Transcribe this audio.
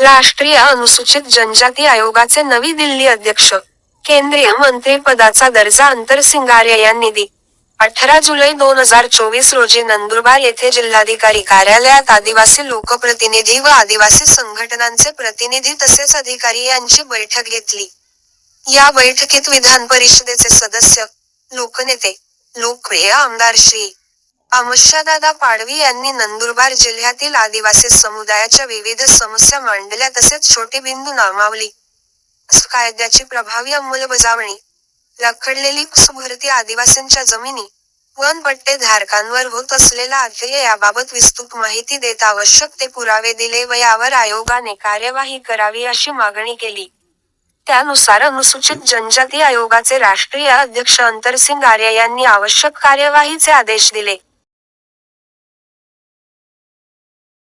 राष्ट्रीय अनुसूचित जनजाती आयोगाचे नवी दिल्ली अध्यक्ष केंद्रीय मंत्रीपदाचा दर्जा अंतरसिंगारे यांनी दि अठरा जुलै दोन हजार चोवीस रोजी नंदुरबार येथे जिल्हाधिकारी कार्यालयात आदिवासी लोकप्रतिनिधी व आदिवासी संघटनांचे प्रतिनिधी तसेच अधिकारी यांची बैठक घेतली. या बैठकीत विधान परिषदेचे सदस्य लोकनेते लोकप्रिय आमदार श्री अमृतदादा पाडवी यांनी नंदुरबार जिल्ह्यातील आदिवासी समुदायाच्या विविध समस्या मांडल्या तसेच छोटी बिंदू नामावली. कायद्याची प्रभावी अंमलबजावणी रखडलेली भरती आदिवासींच्या जमिनी वन पट्टे धारकांवर होत असलेला अध्यय याबाबत विस्तृत माहिती देत आवश्यक ते पुरावे दिले व यावर आयोगाने कार्यवाही करावी अशी मागणी केली. त्यानुसार अनुसूचित जनजाती आयोगाचे राष्ट्रीय अध्यक्ष अंतरसिंग आर्य यांनी आवश्यक कार्यवाहीचे आदेश दिले.